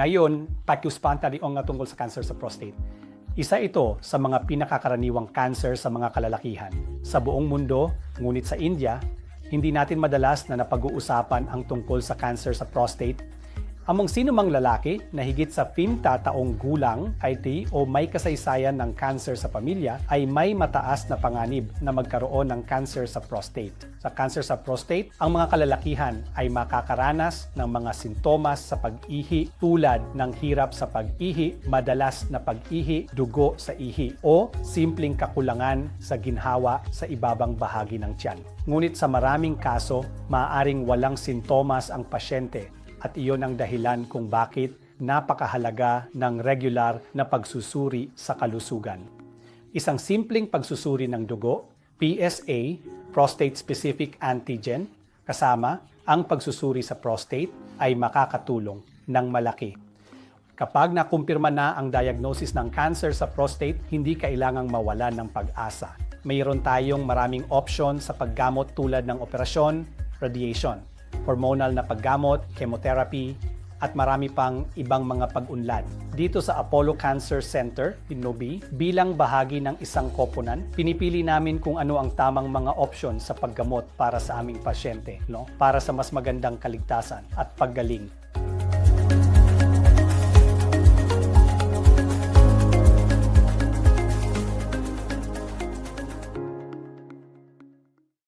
Ngayon, pakiuspan tadi nga tungkol sa cancer sa prostate. Isa ito sa mga pinakakaraniwang cancer sa mga kalalakihan. Sa buong mundo, ngunit sa India, hindi natin madalas na napag-uusapan ang tungkol sa cancer sa prostate Among sino mang lalaki na higit sa 50 taong gulang IT o may kasaysayan ng cancer sa pamilya ay may mataas na panganib na magkaroon ng cancer sa prostate. Sa cancer sa prostate, ang mga kalalakihan ay makakaranas ng mga sintomas sa pag-ihi tulad ng hirap sa pag-ihi, madalas na pag-ihi, dugo sa ihi o simpleng kakulangan sa ginhawa sa ibabang bahagi ng tiyan. Ngunit sa maraming kaso, maaaring walang sintomas ang pasyente at iyon ang dahilan kung bakit napakahalaga ng regular na pagsusuri sa kalusugan. Isang simpleng pagsusuri ng dugo, PSA, Prostate Specific Antigen, kasama ang pagsusuri sa prostate ay makakatulong ng malaki. Kapag nakumpirma na ang diagnosis ng cancer sa prostate, hindi kailangang mawalan ng pag-asa. Mayroon tayong maraming option sa paggamot tulad ng operasyon, radiation, hormonal na paggamot, chemotherapy, at marami pang ibang mga pag-unlad. Dito sa Apollo Cancer Center in Nobi, bilang bahagi ng isang koponan, pinipili namin kung ano ang tamang mga option sa paggamot para sa aming pasyente, no? para sa mas magandang kaligtasan at paggaling